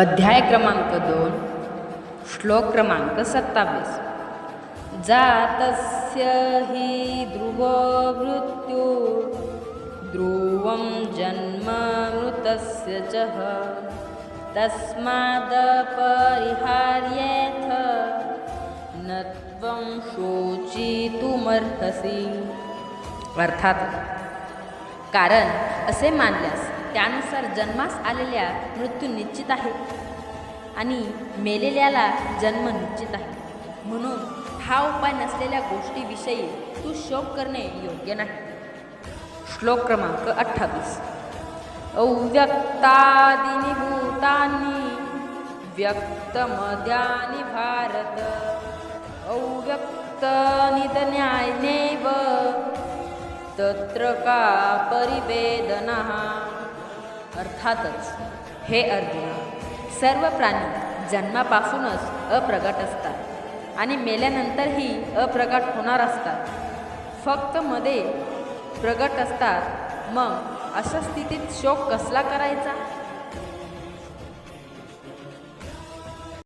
अध्याय क्रमांक दोन श्लोक क्रमांक सत्तावीस. जातस्य हि ध्रुव मृत्यु ध्रुवं जन्म मृतस्य च तस्मादपरिहार्येथ न त्वं शोचितुमर्हसि। अर्थात कारण असे मानल्यास त्यानुसार जन्मास आलेल्या मृत्यू निश्चित आहे आणि मेलेल्याला जन्म निश्चित आहे. म्हणून हा उपाय नसलेल्या गोष्टीविषयी तू शोक करणे योग्य नाही. श्लोक क्रमांक अठ्ठावीस. अव्यक्तादिनी भूतानी व्यक्तमद्यानी भारत। अव्यक्तनिधन्यायनेव तत्र का परिवेदना अर्थातच हे अर्जुन सर्व प्राणी जन्मापासूनच अप्रगट असतात आणि मेल्यानंतरही अप्रगट होणार असतात. फक्त मध्ये प्रगट असतात मग अशा स्थितीत शोक कसला करायचा?